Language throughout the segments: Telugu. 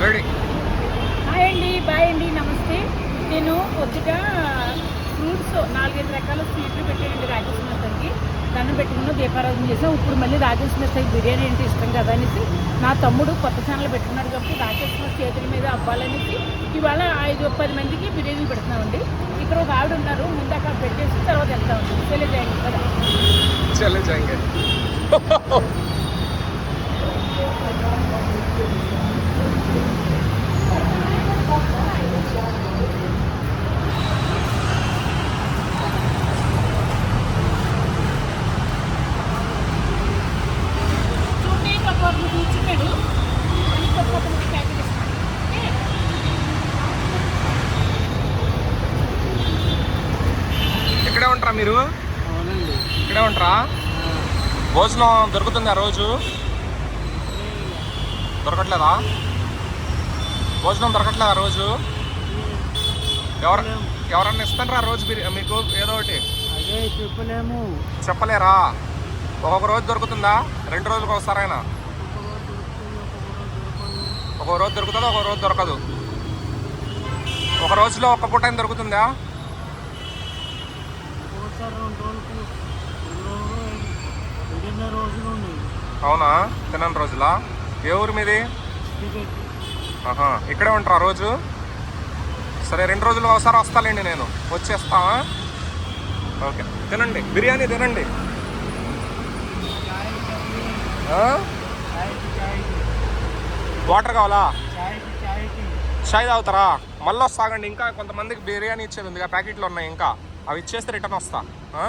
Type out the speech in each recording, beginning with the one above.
హాయ్ అండి బాయ్ అండి నమస్తే. నేను కొద్దిగా ఫ్రూట్స్ నాలుగైదు రకాల స్వీట్లు పెట్టానండి రాజేష్ మెత్తకి దండం పెట్టుకున్న దీపారాధన చేసాం ఇప్పుడు మళ్ళీ రాజేష్ మెత్తకి బిర్యానీ అంటే ఇష్టం కదా అనేసి నా తమ్ముడు కొత్త ఛానల్ పెట్టుకున్నాడు కాబట్టి రాజేష్ మెస్ చేతుల మీద అవ్వాలనేసి ఇవాళ ఐదు పది మందికి బిర్యానీ పెడుతున్నామండి. ఇక్కడ ఒక ఆవిడ ఉన్నారు. ముందు అక్కడ పెట్టేసి తర్వాత వెళ్తామండి తెలియజేయండి కదా చూడండి ఒక కూర్చున్నాడు ఇంకొక ప్యాకెట్ ఇస్తాను ఓకే? ఇక్కడే ఉంటారా మీరు? ఇక్కడే ఉంటారా? భోజనం దొరుకుతుందా రోజు? దొరకట్లేదా? భోజనం దొరకట్లేదా రోజు? ఎవరు ఎవరన్నా ఇస్తారా రోజు మీకు ఏదో ఒకటి. అదే చెప్పలేము. చెప్పలేరా? ఒక్కొక్క రోజు దొరుకుతుందా? రెండు రోజులకు ఒకసారైనా? ఒక రోజు దొరుకుతుంది? ఒక రోజు దొరకదు. ఒక రోజులో ఒక్క పూట అయినా దొరుకుతుందా? అవునా? తినని రోజులా? ఏ ఊరు మీది? ఇక్కడే ఉంటారా రోజు? సరే రెండు రోజులు ఒకసారి వస్తాలేండి నేను. వచ్చేస్తా ఓకే. తినండి. బిర్యానీ తినండి. వాటర్ కావాలా? చాయ్ తాగుతారా? మళ్ళీ వస్తాగండి. ఇంకా కొంతమందికి బిర్యానీ ఇచ్చేది ఉంది ప్యాకెట్లు ఉన్నాయి ఇంకా. అవి ఇచ్చేస్తే రిటర్న్ వస్తా ఆ?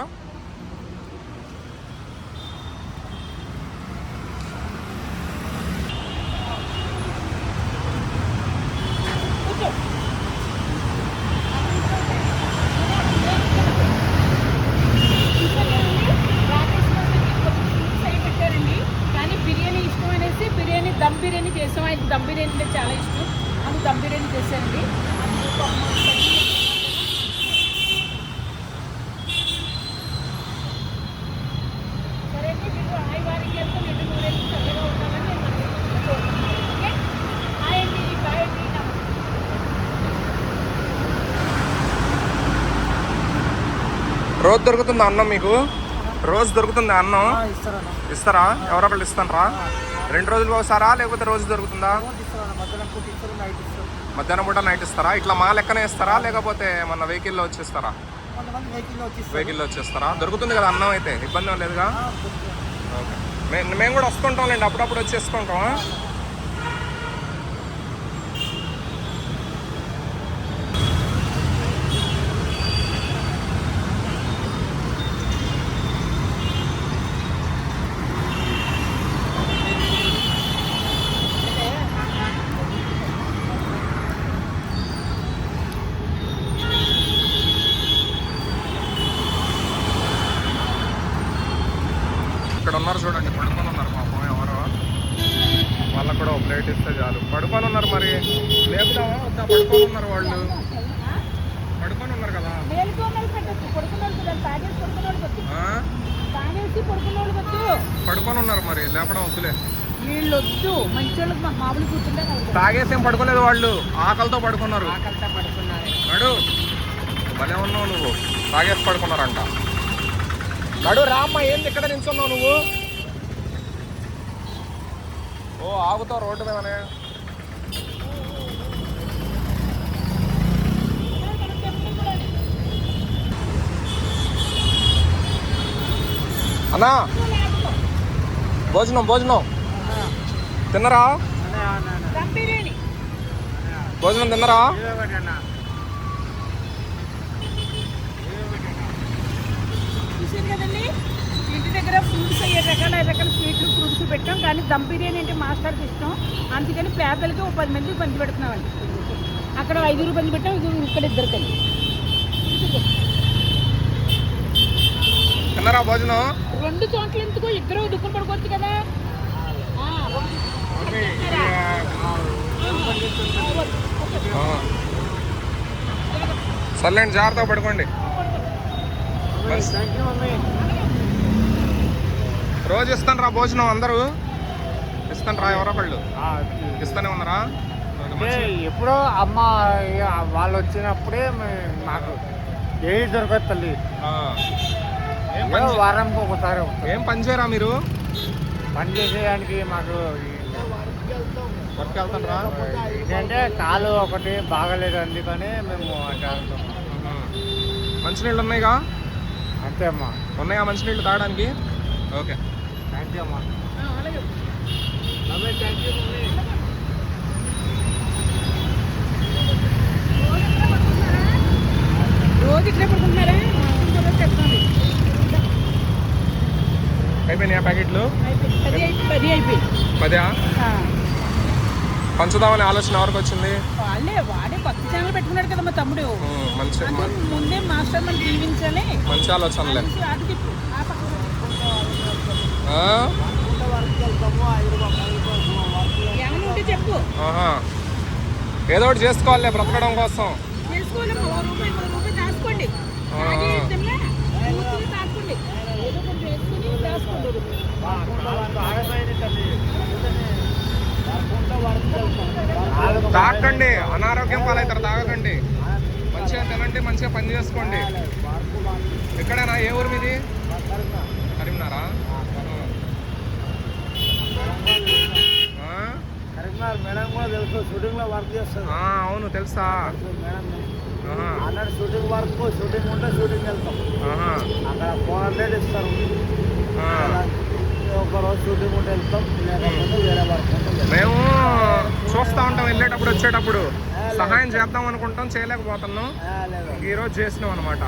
కూర్చో పెట్టారండి కానీ బిర్యానీ ఇష్టం అనేసి బిర్యానీ దమ్ బిర్యానీ చేసాం ఆయనకి దమ్ బిర్యానీ అంటే చాలా ఇష్టం. అందుకు దమ్ బిర్యానీ చేసేయండి సరే వారికి రోజు దొరుకుతుందా అన్నం మీకు? రోజు దొరుకుతుందా అన్నం? ఇస్తారా? ఎవరొకళ్ళు ఇస్తారా రెండు రోజులు ఒకసారా? లేకపోతే రోజు దొరుకుతుందా? మధ్యాహ్నం పూట నైట్ ఇస్తారు. ఇట్లా మా లెక్కనే ఇస్తారా? లేకపోతే మన వెహికల్లో వచ్చేస్తారా? వెహికల్లో వచ్చేస్తారా. దొరుకుతుంది కదా అన్నం అయితే? ఇబ్బంది లేదుగా. ఓకే. మేము కూడా వస్తుంటాంలేండి. అప్పుడప్పుడు వచ్చేసుకుంటాం ఇక్కడ ఉన్నారు చూడండి పడుకొని ఉన్నారు పాపం ఎవరో ప్లేట్ ఇస్తే చాలు. పడుకొని ఉన్నారు మరి. లేపుదామా? వద్దా? పడుకొని ఉన్నారు వాళ్ళు. పడుకొని ఉన్నారు కదా. పడుకొని ఉన్నారు మరి. లేపడం వద్దులే. వీళ్ళు వద్దు మంచి వాళ్ళకి మా మామూలు కూర్చుంటే కలుగుతారు తాగేసి ఏం పడుకోలేదు వాళ్ళు. ఆకలితో పడుకున్నారు. ఆకలితో పడుతున్నారు నడు. భలే ఉన్నావు నువ్వు. తాగేసి పడుకున్నారంట. నడు రామ్మ. ఏంది ఇక్కడ నిల్చున్నావు నువ్వు? ఓ ఆగుతావు రోడ్డు మీదనే అన్నా భోజనం భోజనం తిన్నరా దమ్ బిర్యానీ భోజనం తిన్నరా చూసారు కదండి ఇంటి దగ్గర ఫ్రూట్స్ ఏ రకాల ఏ రకాల స్వీట్లు ఫ్రూట్స్ పెట్టాం కానీ దమ్ బిర్యానీ అంటే మాస్టర్కి ఇష్టం. అందుకని పేదలకి ఒక పది మందికి పంచి పెడుతున్నామండి. అక్కడ ఐదుగురు పంచి పెట్టాం ఇది ఇక్కడ ఇద్దరు కలిసి. భోజనం? రెండు చోట్ల ఎందుకు ఇద్దరు దుక్కులు పడుకోవచ్చు కదా. సర్లేండి జాగ్రత్తగా పడుకోండి. రోజు ఇస్తాను రా భోజనం అందరూ. ఇస్తాను రా ఎవరో ఒకళ్ళు. ఇస్తానే ఉన్నారా? ఎప్పుడో అమ్మ ఇక వాళ్ళు వచ్చినప్పుడే మాకు ఏది దొరకదు తల్లి. వారానికి ఒకసారి. ఏం పని చేయరా మీరు? పని చేసేదానికి మాకు వర్క్ వెళ్తారా ఏంటంటే కాలు ఒకటి బాగలేదు అందుకని మేము అంటే అంటున్నాం. మంచినీళ్ళు ఉన్నాయిగా? అంతే అమ్మా. ఉన్నాయా మంచినీళ్ళు తాగడానికి? ఓకే. థ్యాంక్ యూ అమ్మా రోజు ఇట్లా పడుకుంటున్నారా? అయిపోయినాయా ప్యాకెట్లు? పది పంచుదామనే ఆలోచన ఎవరికి వచ్చింది? వాళ్ళే వాడే భక్తి ఛానల్ పెట్టుకున్నాడు కదా మా తమ్ముడు. ఉమ్, మంచి ముందే మాస్టర్ మనం మంచి ఆలోచనలే. ఆ పక్కన ఆ? ఏమైనా ఉంటే చెప్పు ఆహా. ఏదో ఒకటి చేసుకోవాలి బ్రతకడం కోసం. తాగకండి అనారోగ్యం పాలవుతారు తాగకండి. మంచిగా తినండి మంచిగా పని చేసుకోండి. ఎక్కడైనా ఏ ఊరు మీది? కరీంనారా ఆ? కరీంనగర్ మేడం కూడా తెలుసు షూటింగ్లో వర్క్ చేస్తుంది. అవును తెలుసా? అన్నట్టు షూటింగ్ వర్క్ షూటింగ్ ఉంటే షూటింగ్ వెళ్తాం. అక్కడ ఫోర్ హండ్రెడ్ ఇస్తారు. ఆ. ఒక రోజు షూటింగ్ ఉంటే వెళ్తాం లేకపోతే వేరే వర్క్. మేము చూస్తా ఉంటాం వెళ్ళేటప్పుడు వచ్చేటప్పుడు. సహాయం చేద్దాం అనుకుంటాం చేయలేకపోతున్నాం. రోజు చేసినాం అనమాట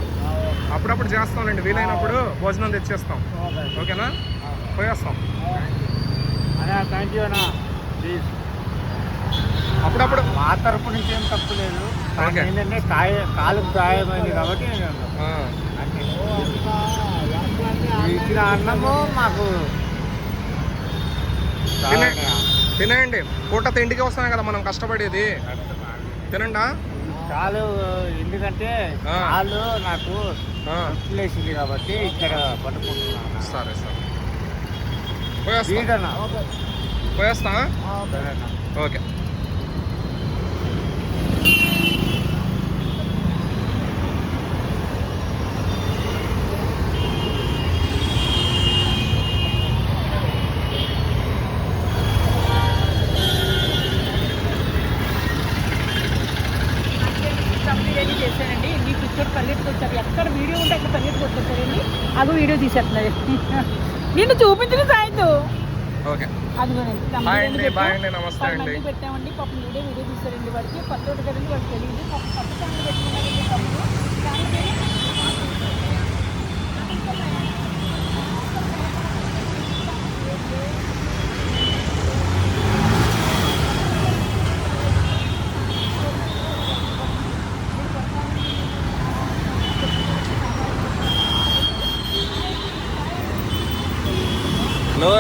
అప్పుడప్పుడు చేస్తాంలేండి వీలైనప్పుడు భోజనం తెచ్చేస్తాం. ఓకే. ఓకేనా? పోయేస్తాం. అన్నా థ్యాంక్ యూ అన్నా. ప్లీజ్ అప్పుడప్పుడు మా తరపు నుంచి ఏం తప్పు లేదు. కానీ. ఏంటంటే కాయ కాలు గాయమైంది కాబట్టి ఇచ్చిన అన్నము మాకు చాలా తినే- తినేయండి. పూట తిండికి వస్తాం కదా మనం కష్టపడేది. తినండా? కాలు ఎందుకంటే. కాలు నాకు లేచింది కాబట్టి ఇక్కడ పట్టుకుంటున్నాను. సరే సరే. పోయేస్తా. పోయేస్తా? ఓకే దమ్ బిర్యానీ చేశానండి నీ కూర్చొని పల్లెట్టుకు వచ్చారు ఎక్కడ పల్లెట్టుకు వచ్చేసారండి అగో వీడియో తీసేస్తున్నారు. నిన్ను చూపించిన సాయంత్రం ఓకే. అదిగోనండి నమస్తే అండి. పెట్టామండి? పాపం వీడియో వీడియో తీసారండి వాడికి. కొత్త కదండి వాడికి తెలియదు. కొత్త ఛానల్ పెట్టుకున్నారండి తమ్ముడు ఛానల్ పేరు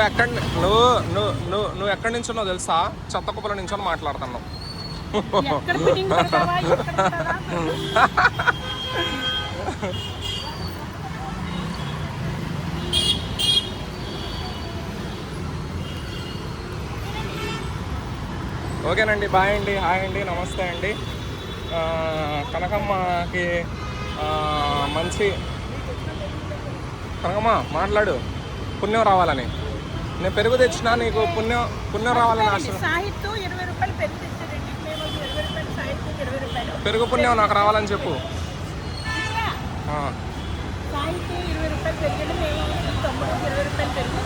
నువ్వు ఎక్కడ నువ్వు నువ్వు నువ్వు నువ్వు ఎక్కడి నుంచి ఉన్నావు తెలుసా? చెత్త కుప్పల నుంచి మాట్లాడుతున్నావు. ఓకేనండి బాయ్ అండి హాయ్ అండి నమస్తే అండి. కనకమ్మకి మంచి కనకమ్మ మాట్లాడు. పుణ్యం రావాలని. నేను పెరుగు తెచ్చినా నీకు పుణ్యం పుణ్యం రావాలని ఆశ. సాహిత్యం ఇరవై రూపాయలు పెరుగు తెచ్చారండి మేము ఒక ఇరవై రూపాయలు సాహిత్యం ఇరవై రూపాయలు. పెరుగు పుణ్యం నాకు రావాలని చెప్పు. సాహిత్యం ఇరవై రూపాయలు మేము ఇరవై రూపాయలు పెరుగు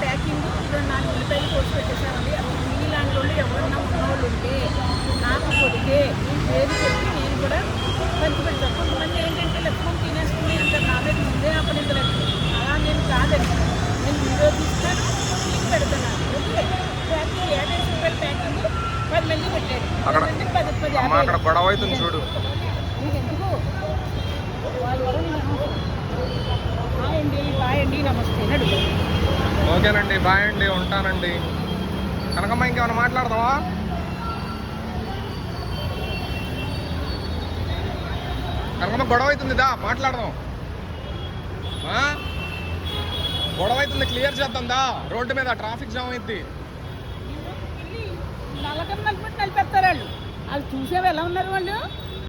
ప్యాకింగ్ రెండు నాలుగు ఉల్లిపాయలు కోసి పెట్టేశామండి అసలు మీలాంటి వాళ్ళు ఎవరన్నా ఉన్నవాళ్ళు ఉంటే నాకు కొడితే మీ పేరు చెప్పి నేను కూడా కొంతమంది ఏంటంటే లక్ష్మణ్ తినేసుకుని అంటారు నా మీద ముందే అప్పనిందలేదు అలా నేను కాదండి. నేను వీడియో తీస్తాను మీకు పెడతాను ఓకే ప్యాకింగ్ యాభై రూపాయలు ప్యాకింగ్ పది మంది పెట్టారు అక్కడ- పది మందికి పది పది అమ్మ యాభై అక్కడ గొడవ అవుతుంది చూడు. వాళ్ళ ఓకేనండి బాయ్ అండి ఉంటానండి. కనకమ్మ ఇంకేమైనా మాట్లాడదావా కనకమ్మ గొడవ అవుతుంది దా మాట్లాడదాం. ఆ? గొడవ అవుతుంది క్లియర్ చేద్దాం దా. రోడ్డు మీద ట్రాఫిక్ జామ్ అయింది. నల్లకన్నా నలిపి వాళ్ళు చూసేవి ఎలా ఉన్నారు వాళ్ళు?